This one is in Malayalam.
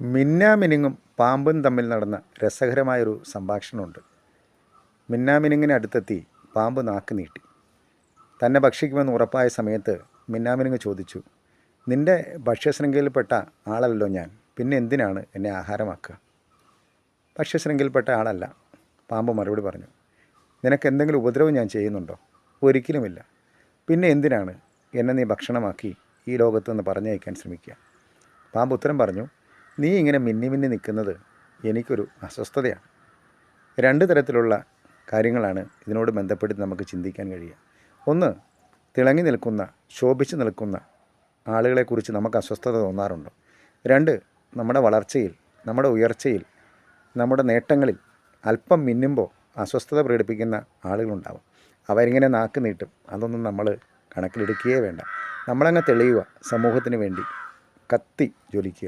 മിന്നാമിനുങ്ങും പാമ്പും തമ്മിൽ നടന്ന രസകരമായൊരു സംഭാഷണമുണ്ട്. മിന്നാമിനുങ്ങിന് അടുത്തെത്തി പാമ്പ് നാക്ക് നീട്ടി. തന്നെ ഭക്ഷിക്കുമെന്ന് ഉറപ്പായ സമയത്ത് മിന്നാമിനുങ്ങ് ചോദിച്ചു നിന്റെ ഭക്ഷ്യശൃംഖലയിൽപ്പെട്ട ആളല്ലോ ഞാൻ പിന്നെ എന്തിനാണ് എന്നെ ആഹാരമാക്കുക? ഭക്ഷ്യശൃംഖലയിൽപ്പെട്ട ആളല്ല പാമ്പ് മറുപടി പറഞ്ഞു. നിനക്ക് എന്തെങ്കിലും ഉപദ്രവം ഞാൻ ചെയ്യുന്നുണ്ടോ? ഒരിക്കലുമില്ല. പിന്നെ എന്തിനാണ് എന്നെ നീ ഭക്ഷണമാക്കി ഈ ലോകത്തുനിന്ന് പറഞ്ഞയക്കാൻ ശ്രമിക്കുക? പാമ്പ് ഉത്തരം പറഞ്ഞു നീ ഇങ്ങനെ മിന്നി മിന്നി നിൽക്കുന്നത് എനിക്കൊരു അസ്വസ്ഥതയാണ്. രണ്ട് തരത്തിലുള്ള കാര്യങ്ങളാണ് ഇതിനോട് ബന്ധപ്പെട്ട് നമുക്ക് ചിന്തിക്കാൻ കഴിയുക. ഒന്ന് തിളങ്ങി നിൽക്കുന്ന ശോഭിച്ചു നിൽക്കുന്ന ആളുകളെക്കുറിച്ച് നമുക്ക് അസ്വസ്ഥത തോന്നാറുണ്ട്. രണ്ട് നമ്മുടെ വളർച്ചയിൽ നമ്മുടെ ഉയർച്ചയിൽ നമ്മുടെ നേട്ടങ്ങളിൽ അല്പം മിന്നുമ്പോൾ അസ്വസ്ഥത പ്രകടിപ്പിക്കുന്ന ആളുകളുണ്ടാവും. അവരിങ്ങനെ നാക്ക് നീട്ടും. അതൊന്നും നമ്മൾ കണക്കിലെടുക്കുകയേ വേണ്ട. നമ്മളങ്ങ് തെളിയുക സമൂഹത്തിന് വേണ്ടി. കത്തി ജ്വലിക്കുക.